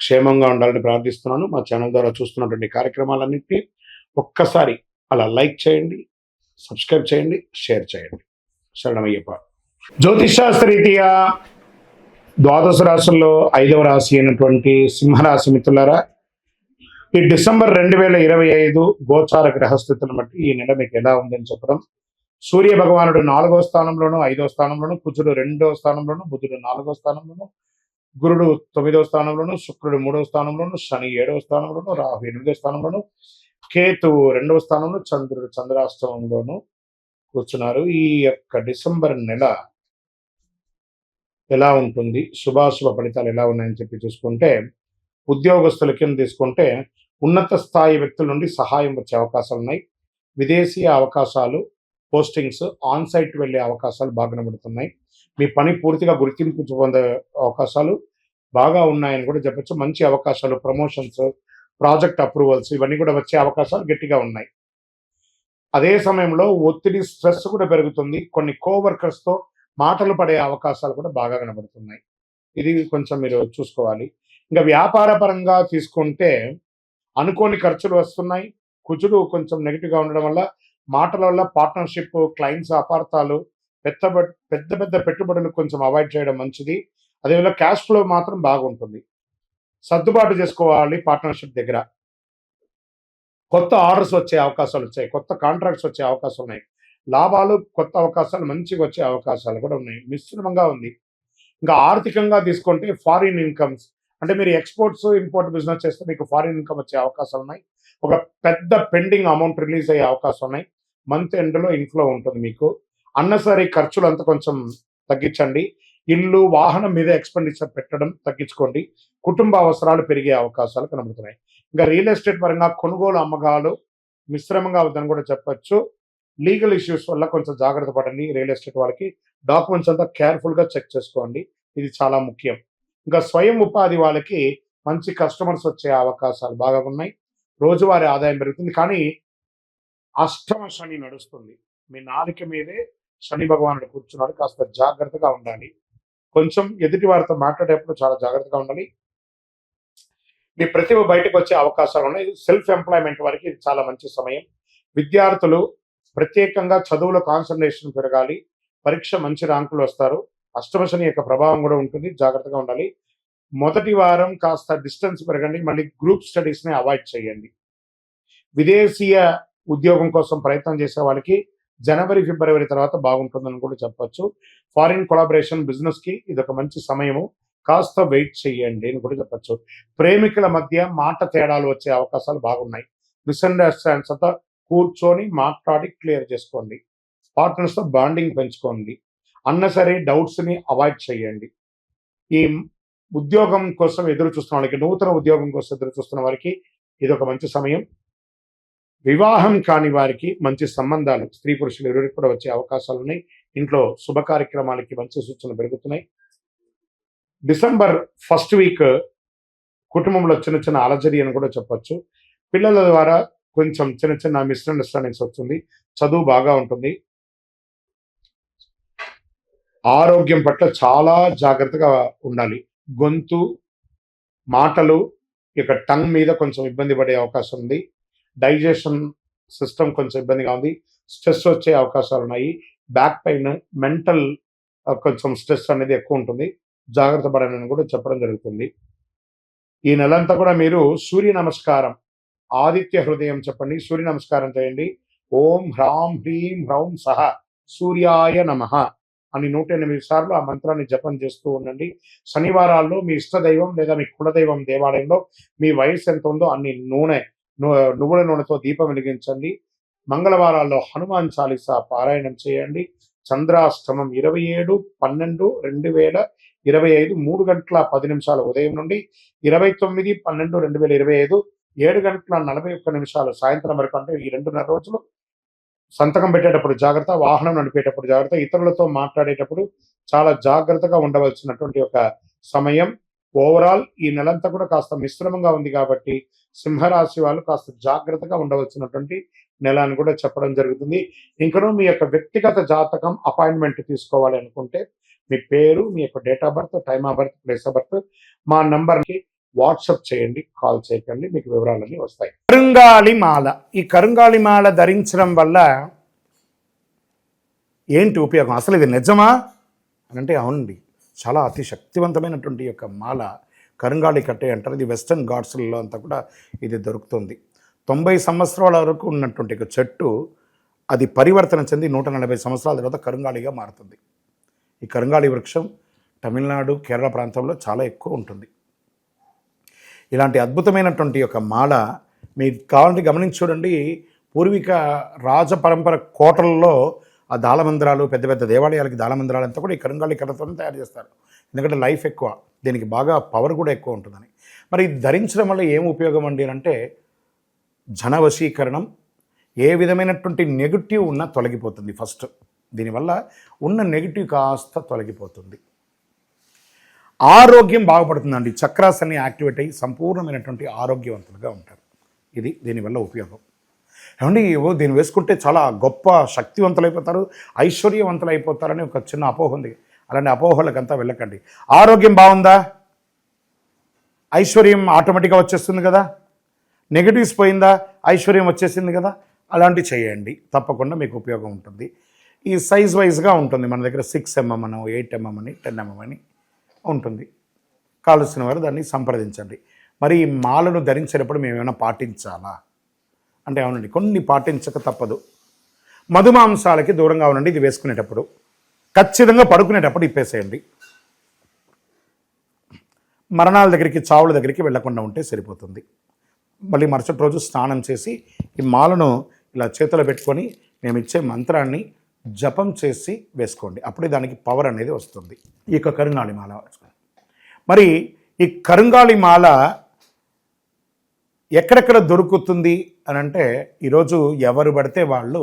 క్షేమంగా ఉండాలని ప్రార్థిస్తున్నాను. మా ఛానల్ ద్వారా చూస్తున్నటువంటి కార్యక్రమాలన్నింటినీ ఒక్కసారి అలా లైక్ చేయండి సబ్స్క్రైబ్ చేయండి షేర్ చేయండి. శరణమయ్యప్ప. రీతియా ద్వాదశ రాశుల్లో ఐదవ రాశి అయినటువంటి సింహరాశి మిత్రులారా ఈ డిసెంబర్ రెండు వేల ఇరవై ఐదు గోచార గ్రహస్థితులను బట్టి ఈ నెల మీకు ఎలా ఉందని చెప్పడం. సూర్య భగవానుడు నాలుగో స్థానంలోను ఐదో స్థానంలోను కుజుడు రెండో స్థానంలోను బుధుడు నాలుగో స్థానంలోను గురుడు తొమ్మిదవ స్థానంలోను శుక్రుడు మూడవ స్థానంలోను శని ఏడవ స్థానంలోను రాహు ఎనిమిదో స్థానంలోను కేతువు రెండవ స్థానంలో చంద్రుడు చంద్రాష్టమంలోను కూర్చున్నారు. ఈ యొక్క డిసెంబర్ నెల ఎలా ఉంటుంది? శుభాశుభ ఫలితాలు ఎలా ఉన్నాయని చెప్పి చూసుకుంటే ఉద్యోగస్తుల కింద తీసుకుంటే ఉన్నత స్థాయి వ్యక్తుల నుండి సహాయం వచ్చే అవకాశాలు ఉన్నాయి. విదేశీ అవకాశాలు పోస్టింగ్స్ ఆన్ సైట్ వెళ్ళే అవకాశాలు బాగా కనబడుతున్నాయి. మీ పని పూర్తిగా గుర్తింపు పొందే అవకాశాలు బాగా ఉన్నాయని కూడా చెప్పచ్చు. మంచి అవకాశాలు ప్రమోషన్స్ ప్రాజెక్ట్ అప్రూవల్స్ ఇవన్నీ కూడా వచ్చే అవకాశాలు గట్టిగా ఉన్నాయి. అదే సమయంలో ఒత్తిడి స్ట్రెస్ కూడా పెరుగుతుంది. కొన్ని కోవర్కర్స్తో మాటలు పడే అవకాశాలు కూడా బాగా కనబడుతున్నాయి. ఇది కొంచెం మీరు చూసుకోవాలి. ఇంకా వ్యాపార పరంగా తీసుకుంటే అనుకోని ఖర్చులు వస్తున్నాయి. కుజుడు కొంచెం నెగిటివ్గా ఉండడం వల్ల మాటల వల్ల పార్ట్నర్షిప్ క్లయింట్స్ అపార్థాలు పెద్ద పెద్ద పెద్ద పెట్టుబడులు కొంచెం అవాయిడ్ చేయడం మంచిది. అదేవిధంగా క్యాష్ ఫ్లో మాత్రం బాగుంటుంది. సర్దుబాటు చేసుకోవాలి పార్ట్నర్షిప్ దగ్గర. కొత్త ఆర్డర్స్ వచ్చే అవకాశాలు వచ్చాయి. కొత్త కాంట్రాక్ట్స్ వచ్చే అవకాశాలు ఉన్నాయి. లాభాలు కొత్త అవకాశాలు మంచిగా వచ్చే అవకాశాలు కూడా ఉన్నాయి. మిశ్రమంగా ఉంది. ఇంకా ఆర్థికంగా తీసుకుంటే ఫారిన్ ఇన్కమ్స్ అంటే మీరు ఎక్స్పోర్ట్స్ ఇంపోర్ట్ బిజినెస్ చేస్తే మీకు ఫారిన్ ఇన్కమ్ వచ్చే అవకాశాలు ఉన్నాయి. ఒక పెద్ద పెండింగ్ అమౌంట్ రిలీజ్ అయ్యే అవకాశం ఉన్నాయి. మంత్ ఎండ్లో ఇన్ఫ్లో ఉంటుంది మీకు. అన్నసరీ ఖర్చులు అంతా కొంచెం తగ్గించండి. ఇల్లు వాహనం మీద ఎక్స్పెండిచర్ పెట్టడం తగ్గించుకోండి. కుటుంబ అవసరాలు పెరిగే అవకాశాలు కనబడుతున్నాయి. ఇంకా రియల్ ఎస్టేట్ పరంగా కొనుగోలు అమ్మకాలు మిశ్రమంగా అవుతుందని కూడా చెప్పచ్చు. లీగల్ ఇష్యూస్ వల్ల కొంచెం జాగ్రత్త పడండి. రియల్ ఎస్టేట్ వాళ్ళకి డాక్యుమెంట్స్ అంతా కేర్ఫుల్గా చెక్ చేసుకోండి. ఇది చాలా ముఖ్యం. ఇంకా స్వయం ఉపాధి వాళ్ళకి మంచి కస్టమర్స్ వచ్చే అవకాశాలు బాగా ఉన్నాయి. రోజువారీ ఆదాయం పెరుగుతుంది. కానీ అష్టమ శని నడుస్తుంది. మీ నాలుక మీదే శని భగవానుడు కూర్చున్నాడు. కాస్త జాగ్రత్తగా ఉండాలి. కొంచెం ఎదుటి వారితో మాట్లాడేటప్పుడు చాలా జాగ్రత్తగా ఉండాలి. మీ ప్రతిభ బయటకు వచ్చే అవకాశాలు ఉన్నాయి. సెల్ఫ్ ఎంప్లాయ్మెంట్ వారికి ఇది చాలా మంచి సమయం. విద్యార్థులు ప్రత్యేకంగా చదువులో కాన్సన్ట్రేషన్ పెరగాలి. పరీక్ష మంచి ర్యాంకులు వస్తారు. అష్టమశని యొక్క ప్రభావం కూడా ఉంటుంది. జాగ్రత్తగా ఉండాలి. మొదటి వారం కాస్త డిస్టెన్స్ పెరగండి. మళ్ళీ గ్రూప్ స్టడీస్ని అవాయిడ్ చేయండి. విదేశీయ ఉద్యోగం కోసం ప్రయత్నం చేసే వాళ్ళకి జనవరి ఫిబ్రవరి తర్వాత బాగుంటుందని కూడా చెప్పొచ్చు. ఫారిన్ కొలాబరేషన్ బిజినెస్కి ఇది ఒక మంచి సమయము. కాస్త వెయిట్ చేయండి అని కూడా చెప్పచ్చు. ప్రేమికుల మధ్య మాట తేడాలు వచ్చే అవకాశాలు బాగున్నాయి. మిస్అండర్స్టాండ్స్ అంతా కూర్చొని మాట్లాడి క్లియర్ చేసుకోండి. పార్ట్నర్స్తో బాండింగ్ పెంచుకోండి. అన్నసరి డౌట్స్ని అవాయిడ్ చేయండి ఈ ఉద్యోగం కోసం ఎదురు చూస్తున్న వాళ్ళకి నూతన ఉద్యోగం కోసం ఎదురు చూస్తున్న వారికి ఇది ఒక మంచి సమయం. వివాహం కాని వారికి మంచి సంబంధాలు స్త్రీ పురుషులు ఇరువురికి కూడా వచ్చే అవకాశాలు ఉన్నాయి. ఇంట్లో శుభ కార్యక్రమాలకి మంచి సూచనలు పెరుగుతున్నాయి. డిసెంబర్ ఫస్ట్ వీక్ కుటుంబంలో చిన్న చిన్న అలజడి అని కూడా చెప్పొచ్చు. పిల్లల ద్వారా కొంచెం చిన్న చిన్న మిస్అండర్స్టాండింగ్స్ వస్తుంది. చదువు బాగా ఉంటుంది. ఆరోగ్యం పట్ల చాలా జాగ్రత్తగా ఉండాలి. గొంతు మాటలు ఇక టంగ్ మీద కొంచెం ఇబ్బంది పడే అవకాశం ఉంది. డైజెషన్ సిస్టమ్ కొంచెం ఇబ్బందిగా ఉంది. స్ట్రెస్ వచ్చే అవకాశాలు ఉన్నాయి. బ్యాక్ పెయిన్ మెంటల్ కొంచెం స్ట్రెస్ అనేది ఎక్కువ ఉంటుంది. జాగ్రత్త పడనని కూడా చెప్పడం జరుగుతుంది. ఈ నెలంతా కూడా మీరు సూర్య నమస్కారం ఆదిత్య హృదయం చెప్పండి. సూర్య నమస్కారం చేయండి. ఓం హ్రాం హ్రీం హ్రౌం సహ సూర్యాయ నమః అని నూట ఎనిమిది సార్లు ఆ మంత్రాన్ని జపం చేస్తూ ఉండండి. శనివారాల్లో మీ ఇష్ట దైవం లేదా మీ కులదైవం దేవాలయంలో మీ వయసు ఎంత ఉందో అన్ని నూనె నువ్వుల నూనెతో దీపం వెలిగించండి. మంగళవారాల్లో హనుమాన్ చాలీసా పారాయణం చేయండి. చంద్రాష్టమం ఇరవై ఏడు పన్నెండు రెండు వేల ఇరవై ఐదు మూడు గంటల పది నిమిషాల ఉదయం నుండి ఇరవై తొమ్మిది పన్నెండు రెండు వేల ఇరవై ఐదు ఏడు గంటల నలభై ఒక్క నిమిషాలు సాయంత్రం వరకు అంటే ఈ రెండున్నర రోజులు సంతకం పెట్టేటప్పుడు జాగ్రత్త వాహనం నడిపేటప్పుడు జాగ్రత్త ఇతరులతో మాట్లాడేటప్పుడు చాలా జాగ్రత్తగా ఉండవలసినటువంటి ఒక సమయం. ఓవరాల్ ఈ నెలంతా కూడా కాస్త మిశ్రమంగా ఉంది కాబట్టి సింహరాశి వాళ్ళు కాస్త జాగ్రత్తగా ఉండవలసినటువంటి నెల అని కూడా చెప్పడం జరుగుతుంది. ఇంకనూ మీ యొక్క వ్యక్తిగత జాతకం అపాయింట్మెంట్ తీసుకోవాలి అనుకుంటే మీ పేరు మీ యొక్క date of birth time of birth place of birth మా నంబర్కి వాట్సప్ చేయండి కాల్ చేయకండి మీకు వివరాలన్నీ వస్తాయి. కరుంగాలి మాల. ఈ కరుంగాలి మాల ధరించడం వల్ల ఏంటి ఉపయోగం? అసలు ఇది నిజమా? అని అంటే అవునండి. చాలా అతి శక్తివంతమైనటువంటి యొక్క మాల. కరుంగాళి కట్టే అంటారు. ఇది వెస్టర్న్ ఘాట్స్లలో అంతా కూడా ఇది దొరుకుతుంది. తొంభై సంవత్సరాల వరకు ఉన్నటువంటి ఒక చెట్టు అది పరివర్తన చెంది నూట నలభై సంవత్సరాల తర్వాత కరుంగాళిగా మారుతుంది. ఈ కరుంగాళి వృక్షం తమిళనాడు కేరళ ప్రాంతంలో చాలా ఎక్కువ ఉంటుంది. ఇలాంటి అద్భుతమైనటువంటి ఒక మాల మీరు కావాలంటే గమనించి చూడండి. పూర్వీక రాజ పరంపర కోటలలో ఆ దాళమందిరాలు పెద్ద పెద్ద దేవాలయాలకి దాళమందిరాలు అంతా కూడా ఈ కరుంగాళి కర్రతో తయారు చేస్తారు. ఎందుకంటే లైఫ్ ఎక్కువ. దీనికి బాగా పవర్ కూడా ఎక్కువ ఉంటుందని. మరి ఇది ధరించడం వల్ల ఏం ఉపయోగం అండి అంటే జనవశీకరణం ఏ విధమైనటువంటి నెగిటివ్ ఉన్నా తొలగిపోతుంది ఫస్ట్ దీనివల్ల ఉన్న నెగిటివ్ కాస్త తొలగిపోతుంది. ఆరోగ్యం బాగుపడుతుందండి. చక్రాసన్ని యాక్టివేట్ అయ్యి సంపూర్ణమైనటువంటి ఆరోగ్యవంతులుగా ఉంటారు. ఇది దీనివల్ల ఉపయోగం. ఏమండి ఓ దీన్ని వేసుకుంటే చాలా గొప్ప శక్తివంతులైపోతారు ఐశ్వర్యవంతులు అయిపోతారని ఒక చిన్న అపోహ ఉంది. అలాంటి అపోహలకంతా వెళ్ళకండి. ఆరోగ్యం బాగుందా? ఐశ్వర్యం ఆటోమేటిక్గా వచ్చేస్తుంది కదా? నెగిటివ్స్ పోయిందా? ఐశ్వర్యం వచ్చేసింది కదా? అలాంటివి చేయండి. తప్పకుండా మీకు ఉపయోగం ఉంటుంది. ఈ సైజ్ వైజ్గా ఉంటుంది. మన దగ్గర సిక్స్ ఎంఎం అని ఎయిట్ ఎంఎం అని టెన్ ఎంఎం అని ఉంటుంది. కావలసిన వారు దాన్ని సంప్రదించండి. మరి ఈ మాలను ధరించేటప్పుడు మేము ఏమైనా పాటించాలా? అంటే అవునండి కొన్ని పాటించక తప్పదు. మధుమాంసాలకి దూరంగా ఉండండి. ఇది వేసుకునేటప్పుడు ఖచ్చితంగా పడుకునేటప్పుడు ఇప్పేసేయండి. మరణాల దగ్గరికి చావుల దగ్గరికి వెళ్ళకుండా ఉంటే సరిపోతుంది. మళ్ళీ మరుసటి రోజు స్నానం చేసి ఈ మాలను ఇలా చేతిలో పెట్టుకొని మేము ఇచ్చే మంత్రాన్ని జపం చేసి వేసుకోండి. అప్పుడే దానికి పవర్ అనేది వస్తుంది. ఈ యొక్క కరుంగాళి మాల మరి ఈ కరుంగాళి మాల ఎక్కడెక్కడ దొరుకుతుంది అని అంటే ఈరోజు ఎవరు పడితే వాళ్ళు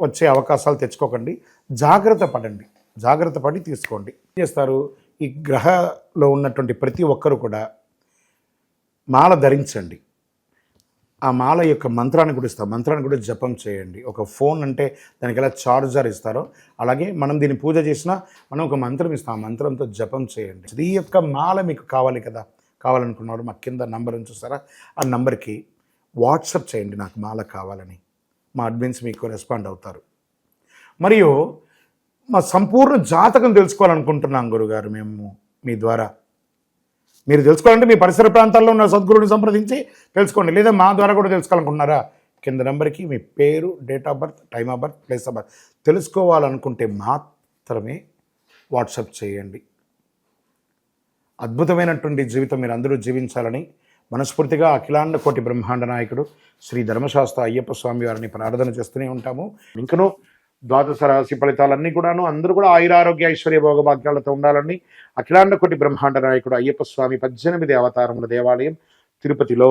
వచ్చే అవకాశాలు తెచ్చుకోకండి. జాగ్రత్త పడండి. జాగ్రత్త పడి తీసుకోండి. ఏం చేస్తారు? ఈ గ్రహలో ఉన్నటువంటి ప్రతి ఒక్కరు కూడా మాల ధరించండి. ఆ మాల యొక్క మంత్రాన్ని కూడా ఇస్తాం మంత్రాన్ని కూడా జపం చేయండి. ఒక ఫోన్ అంటే దానికి ఎలా చార్జర్ ఇస్తారో అలాగే మనం దీన్ని పూజ చేసినా మనం ఒక మంత్రం ఇస్తాం. ఆ మంత్రంతో జపం చేయండి. ఈ యొక్క మాల మీకు కావాలి కదా? కావాలనుకున్నారు మా కింద నంబర్ ఉంచుస్తారా ఆ నంబర్కి వాట్సప్ చేయండి. నాకు మాల కావాలని. మా అడ్మిన్స్ మీకు రెస్పాండ్ అవుతారు. మరియు మా సంపూర్ణ జాతకం తెలుసుకోవాలనుకుంటున్నాం గురుగారు మేము మీ ద్వారా. మీరు తెలుసుకోవాలంటే మీ పరిసర ప్రాంతాల్లో ఉన్న సద్గురుని సంప్రదించి తెలుసుకోండి. లేదా మా ద్వారా కూడా తెలుసుకోవాలనుకుంటున్నారా? కింద నెంబర్కి మీ పేరు date of birth time of birth place of birth తెలుసుకోవాలనుకుంటే మాత్రమే వాట్సాప్ చేయండి. అద్భుతమైనటువంటి జీవితం మీరు అందరూ జీవించాలని మనస్ఫూర్తిగా అఖిలాండ కోటి బ్రహ్మాండ నాయకుడు శ్రీ ధర్మశాస్త్ర అయ్యప్ప స్వామి వారిని ప్రార్థన చేస్తూనే ఉంటాము. ఇంకనూ ద్వాదశ రాశి ఫలితాలన్నీ కూడాను అందరూ కూడా ఆయురారోగ్య ఐశ్వర్య భోగభాగ్యాలతో ఉండాలని అఖిలాండ కోటి బ్రహ్మాండ నాయకుడు అయ్యప్ప స్వామి పద్దెనిమిది అవతారముల దేవాలయం తిరుపతిలో